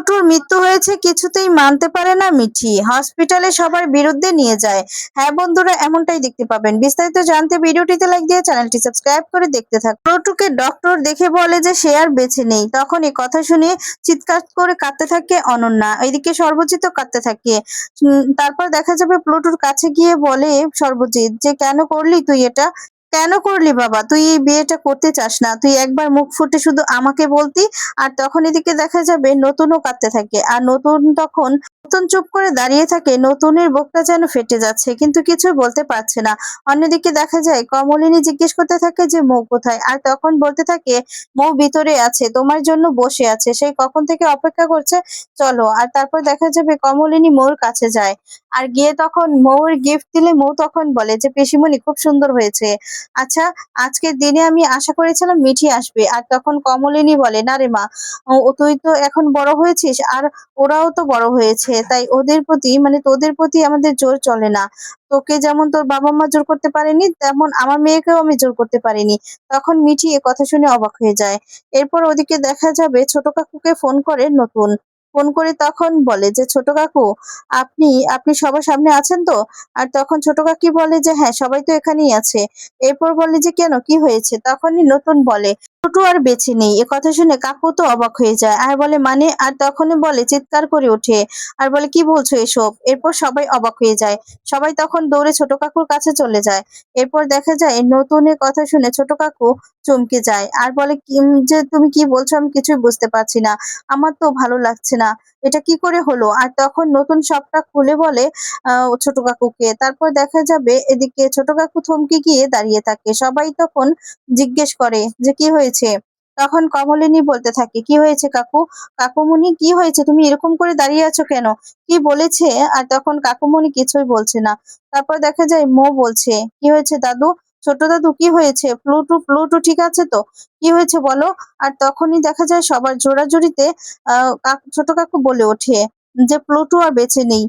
প্লুটুর মৃত্যু হয়েছে কিছুতেই মানতে পারে না মিঠি। হসপিটালে সবার বিরুদ্ধে নিয়ে যায়। হ্যাঁ বন্ধুরা, এমনটাই দেখতে পাবেন। বিস্তারিত জানতে ভিডিওটিতে লাইক দিয়ে চ্যানেলটি সাবস্ক্রাইব করে দেখতে থাক। প্লুটুকে ডক্টর দেখে বলে যে সে আর বেঁচে নেই। তখন এই কথা শুনে চিৎকার করে কাঁদতে থাকে অনন্যা। এদিকে সর্বজিৎ কাঁদতে থাকে। তারপর দেখা যাবে প্লুটুর কাছে গিয়ে বলে সর্বজিৎ, যে কেন করলি তুই এটা? কেন করলি বাবা? তুই এই বিয়েটা করতে চাস না। তুই একবার মুখ ফুটে শুধু আমাকে বলতি, আর তখন এদিকে দেখা যাবে নতুনও কাঁদতে থাকে। আর নতুন তখন নতুন চুপ করে দাঁড়িয়ে থাকে, নতুনের বুকটা যেন ফেটে যাচ্ছে, কিন্তু কিছু বলতে পারছে না। অন্যদিকে দেখা যায়, কমলিনী জিজ্ঞেস করতে থাকে যে, মৌ কোথায়? আর তখন বলতে থাকে, মৌ ভিতরে আছে, তোমার জন্য বসে আছে। সেই কখন থেকে অপেক্ষা করছে? চলো। আর তারপর দেখা যাবে, কমলিনী মৌর কাছে যায়। আর গিয়ে তখন মৌর গিফট দিলে মৌ তখন বলে যে, পিসিমণি, খুব সুন্দর হয়েছে। আচ্ছা আজকের দিনে আমি আশা করেছিলাম মিঠি আসবে। আর তখন কমলিনী বলে, না রে মা, ও তুই তো এখন বড় হয়েছিস, আর ওরাও তো বড় হয়েছে। তাই ওদের প্রতি মানে তোদের প্রতি আমাদের জোর চলে না। তোকে যেমন তোর বাবা মা জোর করতে পারেনি, তেমন আমার মেয়েকেও আমি জোর করতে পারিনি। তখন মিঠি এ কথা শুনে অবাক হয়ে যায়। এরপর ওদিকে দেখা যাবে ছোট কাকুকে ফোন করে নতুন। ফোন করে তখন বলে যে, ছোট কাকু, আপনি আপনি সবার সামনে আছেন তো? আর তখন ছোট কাকি বলে যে হ্যাঁ সবাই তো এখানেই আছে। এরপর বলে যে, কেন? কি হয়েছে? তখনই নতুন বলে ছোট আর বেঁচে নেই। এ কথা শুনে কাকু তো অবাক হয়ে যায়। আর বলে মানে? আর তখনই বলে, চিৎকার করে ওঠে। আর বলে, কি বলছো এসব? এরপর সবাই অবাক হয়ে যায়। সবাই তখন দৌড়ে ছোট কাকুর কাছে চলে যায়। এরপর দেখা যায় নতুনের কথা শুনে ছোট কাকু চমকে যায়। আর বলে যে তুমি কি বলছো আমি কিছুই বুঝতে পারছি না। আমার তো ভালো লাগছে না। এটা কি করে হলো? আর তখন নতুন সবটা খুলে বলে, আহ, ছোট কাকুকে। তারপর দেখা যাবে, এদিকে ছোট কাকু থমকে গিয়ে দাঁড়িয়ে থাকে। সবাই তখন জিজ্ঞেস করে যে, কি হয়েছে? তখন কমলিনী বলতে থাকে, কি হয়েছে কাকু? কাকুমণি কি হয়েছে? তুমি এরকম করে দাঁড়িয়ে আছো কেন? কি বলেছে? আর তখন কাকুমণি কিছুই বলছে না। তারপর দেখা যায়, মো বলছে, কি হয়েছে দাদু? ছোট দাদু, কি হয়েছে? প্লুটু প্লুটু ঠিক আছে তো? কি হয়েছে বলো? আর তখনই দেখা যায়, সবার জোড়াজুড়িতে ছোট কাকু বলে ওঠে যে, প্লুটু আর বেঁচে নেই।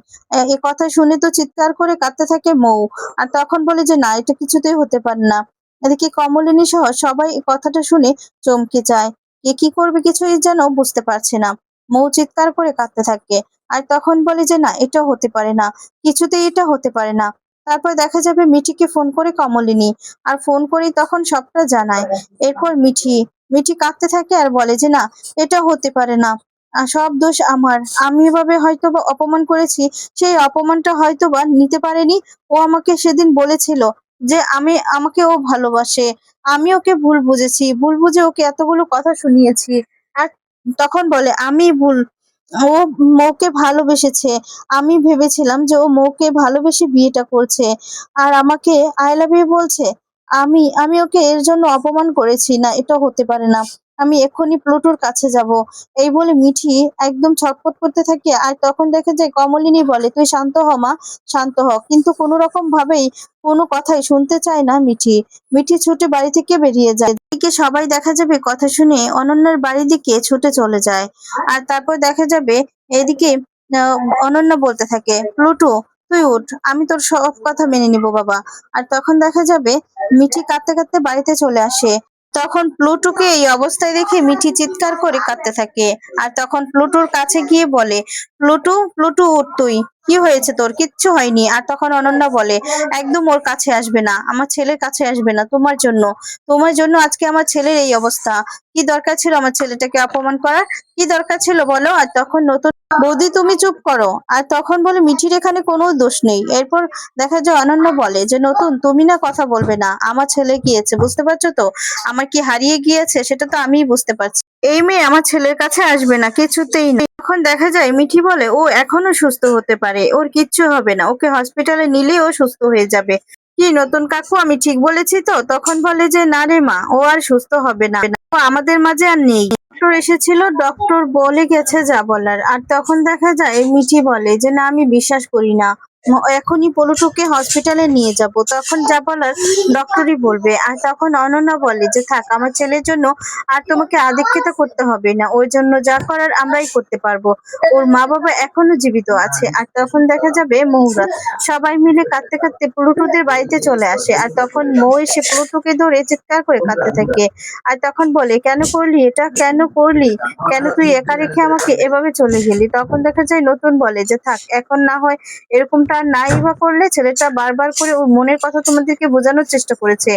এ কথা শুনে তো চিৎকার করে কাঁদতে থাকে মৌ। আর তখন বলে যে, না, এটা কিছুতেই হতে পারে না। এদিকে কমলিনী সহ সবাই কথাটা শুনে চমকে যায়। কে কি করবে কিছুই যেন বুঝতে পারছে না। মৌ চিৎকার করে কাঁদতে থাকে। আর তখন বলে যে, না, এটা হতে পারে না। কিছুতেই এটা হতে পারে না। তারপর দেখা যাবে মিঠিকে ফোন করে কমলিনী। আর ফোন করে তখন সবটা জানায়। এরপর মিঠি মিঠি কাঁদতে থাকে আর বলে যে, না, এটা হতে পারে না। সব দোষ আমার। আমি এভাবে হয়তো অপমান করেছি, সেই অপমানটা হয়তো বা নিতে পারেনি। ও আমাকে সেদিন বলেছিল যে আমি, আমাকে ও ভালোবাসে। আমি ওকে ভুল বুঝেছি, ভুল বুঝে ওকে এতগুলো কথা শুনিয়েছি। আর তখন বলে, আমি ভুল, ও মৌকে ভালোবেসেছে। আমি ভেবেছিলাম যে ও মৌকে ভালোবেসে বিয়েটা করছে। আর আমাকে আই লাভ বলছে, আমি আমি ওকে এর জন্য অপমান করেছি না, এটা হতে পারে না। আমি এক্ষুনি প্লুটোর কাছে যাব। এই বলে মিঠি একদম ছটফট করতে থাকে আর তখন দেখা যায় কমলিনী বলে, তুই শান্ত হ মা, শান্ত হ। কিন্তু কোনো রকম ভাবেই কোনো কথাই শুনতে চায় না মিঠি। মিঠি ছুটে বাড়ি থেকে বেরিয়ে যায়। এদিকে সবাই দেখা যাবে কথা শুনে অনন্যার বাড়ির দিকে ছুটে চলে যায়। আর তারপর দেখা যাবে এদিকে অনন্যা বলতে থাকে, প্লুটো, তুই উঠ, আমি তোর সব কথা মেনে নিব বাবা। আর তখন দেখা যাবে মিঠি কাঁদতে কাঁদতে বাড়িতে চলে আসে। তখন প্লুটোকে এই অবস্থায় দেখে মিঠি চিৎকার করে কাঁদতে থাকে। আর তখন প্লুটোর কাছে গিয়ে বলে, প্লুটো প্লুটো উঠ তুই। কি হয়েছে তোর? কিচ্ছু হয়নি। আর তখন অনন্যা বলে, একদম ওর কাছে আসবে না। আমার ছেলের কাছে আসবে না। তোমার জন্য। তোমার জন্য আজকে আমার ছেলের এই অবস্থা। কি দরকার ছিল আমার ছেলেটাকে অপমান করার? কি দরকার ছিল বলো? আর তখন নতুন বৌদি, তুমি চুপ করো। আর তখন বলে, মিঠির এখানে কোনো দোষ নেই। এরপর দেখা যায় অনন্য বলে যে, নতুন, তুমি না কথা বলবে না। আমার ছেলে গিয়েছে। বুঝতে পারছ তো? আমার কি হারিয়ে গিয়েছে? সেটা তো আমিই বুঝতে পারছি। এই মেয়ে আমার ছেলের কাছে আসবে না, কিছুতেই না। তখন দেখা যায় মিঠি বলে, ও এখনও সুস্থ হতে পারে, ওর কিচ্ছু হবে না, ওকে হসপিটালে নিলে ও সুস্থ হয়ে যাবে। কি নতুন কাকু, আমি ঠিক বলেছি তো? তখন বলে যে, না রে মা, ও আর সুস্থ হবে না। ও আমাদের মাঝে আর নেই। ডক্টর এসেছিল, ডক্টর বলে গেছে যা বলার। আর তখন দেখা যায় মিঠি বলে যে, না, আমি বিশ্বাস করি না। এখনই পলুটুকে হসপিটালে নিয়ে যাব। তখন যা বলার ডক্টরই বলবে। আর তখন অনন্যা বলে যে, থাক, আমার ছেলের জন্য আর তোমাকে আদিক্ষিত করতে হবে না। ওর জন্য যা করার আমরাই করতে পারব। ওর মা বাবা এখনও জীবিত আছে। আর তখন দেখা যাবে মৌরা সবাই মিলে কাঁদতে কাঁদতে প্লুটোদের বাড়িতে চলে আসে। আর তখন মৌ এসে প্লুটোকে ধরে চিৎকার করে কাঁদতে থাকে। আর তখন বলে, কেন করলি? এটা কেন করলি? কেন তুই একা রেখে আমাকে এভাবে চলে গেলি? তখন দেখা যায় নতুন বলে যে, থাক, এখন না হয় এরকমটা আর নাই বা করলে ছেলেটা বারবার করে ওর মনের কথা তোমাদেরকে বোঝানোর চেষ্টা করেছে।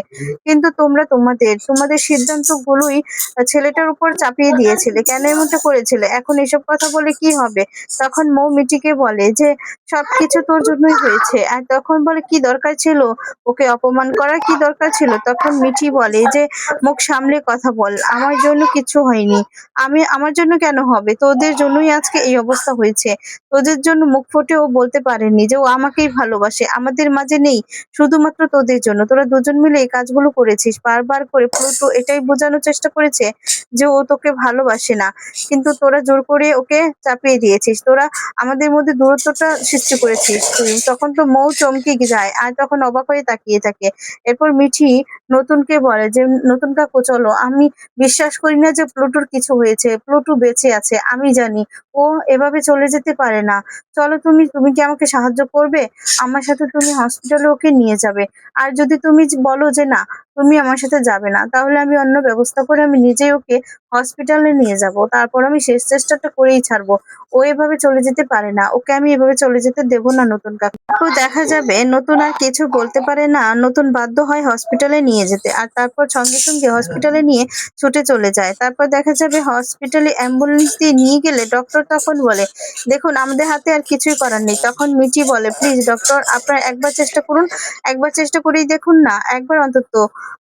কিন্তু তোমরা তোমাদের তোমাদের সিদ্ধান্ত গুলোই ছেলেটার উপর চাপিয়ে দিয়েছিলে। কেন এমনটা করেছিলে? এখন এসব কথা বলে কি হবে? তখন মৌ মিটিকে বলে যে, সবকিছু তোর জন্যই হয়েছে। আর তখন বলে, কি দরকার ছিল? ওকে অপমান করার কি দরকার ছিল? তখন মিঠি বলে যে, মুখ সামলে কথা বল। আমার জন্য কিছু হয়নি। আমি, আমার জন্য কেন হবে? তোদের জন্যই আজকে এই অবস্থা হয়েছে। তোদের জন্য মুখ ফুটে ও বলতে পারেনি যে আমাকেই ভালোবাসে। আমাদের মাঝে নেই, শুধুমাত্র তোদের জন্য। তোরা দুজন মিলে এই কাজগুলো করেছিস, বারবার করে। প্লুটো এটাই বোঝানোর চেষ্টা করেছে যে ও তোকে ভালোবাসে না। কিন্তু তোরা জোর করে ওকে চাপিয়ে দিয়েছিস। তোরা আমাদের মধ্যে দূরত্বটা সৃষ্টি করেছিস তুই। তখন তো মৌ চমকে যায় আর তখন অবাক হয়ে তাকিয়ে থাকে। এরপর মিঠি নতুনকে বলে যে, নতুন কাকু, চলো। আমি বিশ্বাস করি না যে প্লুটোর কিছু হয়েছে। প্লুটো বেঁচে আছে, আমি জানি। ও এভাবে চলে যেতে পারে না। চলো তুমি তুমি কি আমাকে সাহায্য করবে আমার সাথে তুমি হসপিটালে ওকে নিয়ে যাবে। আর যদি তুমি বলো যে না তুমি আমার সাথে যাবে না। তাহলে আমি অন্য ব্যবস্থা করে আমি নিজেই ওকে হসপিটালে নিয়ে যাব। তারপর আমি শেষ চেষ্টাটা করেই ছাড়বো। ও এভাবে চলে যেতে পারে না। ওকে আমি এভাবে চলে যেতে দেবো না নতুন কাকু তো দেখা যাবে নতুন আর কিছু বলতে পারে না। নতুন বাধ্য হয় হসপিটালে নিয়ে যেতে। আর তারপর সঙ্গে সঙ্গে হসপিটালে নিয়ে ছুটে চলে যায়। তারপর দেখা যাবে হসপিটালে অ্যাম্বুলেন্স দিয়ে নিয়ে গেলে ডক্টর তখন বলে, দেখুন, আমাদের হাতে আর কিছুই করার নেই। তখন মিটি বলে প্লিজ ডক্টর আপনার একবার চেষ্টা করুন। একবার চেষ্টা করেই দেখুন না। একবার অন্তত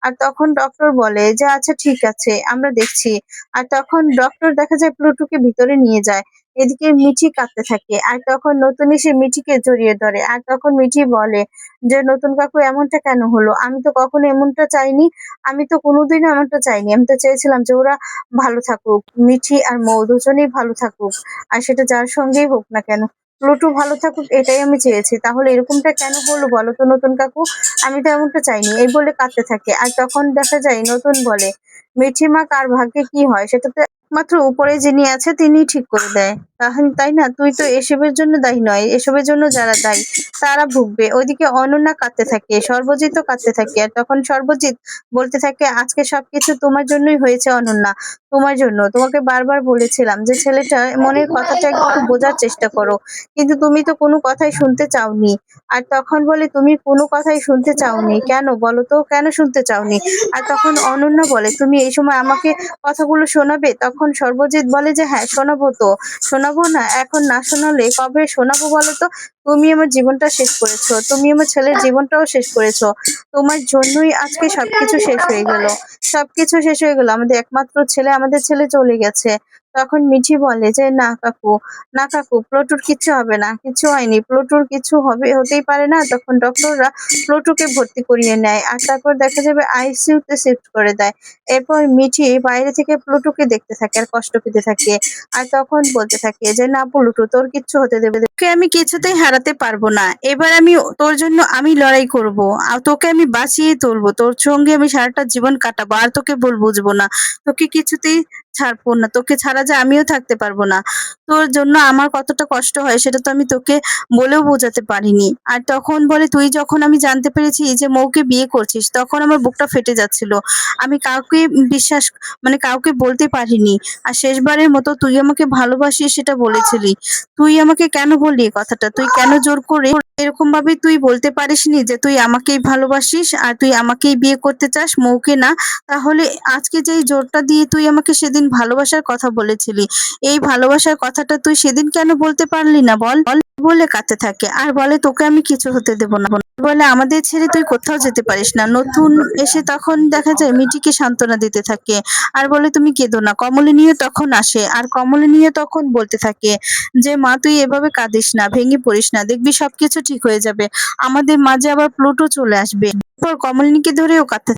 আর তখন ডক্টর বলে যে আচ্ছা ঠিক আছে, আমরা দেখছি। আর তখন ডক্টর দেখা যায় প্লুটুকে ভিতরে নিয়ে যায়, এদিকে মিঠি কাঁদতে থাকে। আর তখন নতুন এসে মিঠিকে জড়িয়ে ধরে। আর তখন মিঠি বলে যে, নতুন কাকু, এমনটা কেন হলো? আমি তো কখনো এমনটা চাইনি। আমি তো কোনোদিনও এমনটা চাইনি। আমি তো চেয়েছিলাম যে, ওরা ভালো থাকুক। মিঠি আর মৌ দুজনেই ভালো থাকুক। আর সেটা যার সঙ্গেই হোক না কেন। প্লুটু ভালো থাকুক, এটাই আমি চেয়েছি। তাহলে এরকমটা কেন হলো বলো তো নতুন কাকু? আমি তো এমনটা চাইনি, এই বলে কাঁদতে থাকে। আর তখন দেখা যায় নতুন বলে, মেঠিমা, কার ভাগ্যে কি হয়? সেটা তো একমাত্র উপরে যিনি আছে তিনি ঠিক করে দেয়। তাহলে তাই না? তুই তো এসবের জন্য দায়ী নয়, এসবের জন্য যারা দায়ী, তারা ভুগবে। ওইদিকে অনন্যা কাঁদতে থাকে, সর্বজিৎও কাঁদতে থাকে, আর তখন সর্বজিৎ বলতে থাকে, আজকে সবকিছু তোমার জন্যই হয়েছে অনন্যা, তোমার জন্য। তোমাকে বারবার বলেছিলাম যে, ছেলেটা মনের কথাটা একটু বোঝার চেষ্টা করো, কিন্তু তুমি তো কোনো কথাই শুনতে চাওনি। আর তখন বলে, তুমি কোনো কথাই শুনতে চাওনি। কেন? বলো তো, কেন শুনতে চাওনি? আর তখন অনন্যা বলে, তুমি এই সময় আমাকে কথাগুলো শোনাবে? তখন সর্বজিৎ বলে যে হ্যাঁ শোনাবো তো। শোনাবো না, এখন না শোনালে কবে শোনাবো বলো তো? তুমি আমার জীবনটা শেষ করেছ, তুমি আমার ছেলের জীবনটাও শেষ করেছ, তোমার জন্যই আজকে সবকিছু শেষ হয়ে গেল। সবকিছু শেষ হয়ে গেল, আমাদের একমাত্র ছেলে আমাদের ছেলে চলে গেছে। তখন মিঠি বলে যে, না কাকু না কাকু, প্লুটুর কিছু হবে না কিছু হয়নি। প্লুটুর কিছু হবে, হতেই পারে না, তখন ডক্টররা প্লুটুকে ভর্তি করিয়ে নেয় আর তারপর দেখা যাবে আইসিইউ তে শিফট করে দেয়। এরপর মিঠি বাইরে থেকে প্লুটুকে দেখতে থাকে আর কষ্ট পেতে থাকে। আর তখন বলতে থাকে যে, না প্লুটু, তোর কিচ্ছু হতে দেবে। তোকে আমি কিছুতেই হারাতে পারব না। এবার আমি তোর জন্য আমি লড়াই করব। আর তোকে আমি বাঁচিয়ে তুলবো। তোর সঙ্গে আমি সারাটা জীবন কাটাবো। আর তোকে ভুল বুঝব না। তোকে কিছুতেই ছাড়বো না, তোকে ছাড়া যে আমিও থাকতে পারব না। তোর জন্য আমার কতটা কষ্ট হয় সেটা তো আমি তোকে বলেও বোঝাতে পারিনি। আর তখন বলে, তুই যখন আমি জানতে পেরেছি যে মৌকে বিয়ে করছিস, তখন আমার বুকটা ফেটে যাচ্ছিল। আমি কাউকে বিশ্বাস মানে কাউকে বলতে পারিনি। আর শেষবারের মতো তুই আমাকে ভালোবাসিস সেটা বলেছিলি। তুই আমাকে কেন বললি কথাটা? তুই কেন জোর করে এরকম ভাবে তুই বলতে পারিসনি যে তুই আমাকেই ভালোবাসিস আর তুই আমাকেই বিয়ে করতে চাস, মৌকে না। তাহলে আজকে যেই জোরটা দিয়ে তুই আমাকে সেদিন ভালোবাসার কথা বলেছিলি, এই ভালোবাসার কথাটা তুই সেদিন কেন বলতে পারলি না বল বল কাঁদতে থাকে। আর বলে তোকে আমি কিছু হতে দেব না। বলে আমাদের ছেড়ে তুই কোথাও যেতে পারিস না। নতুন এসে তখন দেখা যায় মিটিকে সান্ত্বনা দিতে থাকে। আর বলে তুমি কেঁদো না। কমলিনীও তখন আসে। আর কমলিনীও তখন বলতে থাকে যে, মা, তুই এভাবে কাঁদিস না, ভেঙে পড়িস না। দেখবি সবকিছু ঠিক হয়ে যাবে। আমাদের মাঝে আবার প্লুটো চলে আসবে। এরপর কমলিনীকে ধরেও কাঁদতে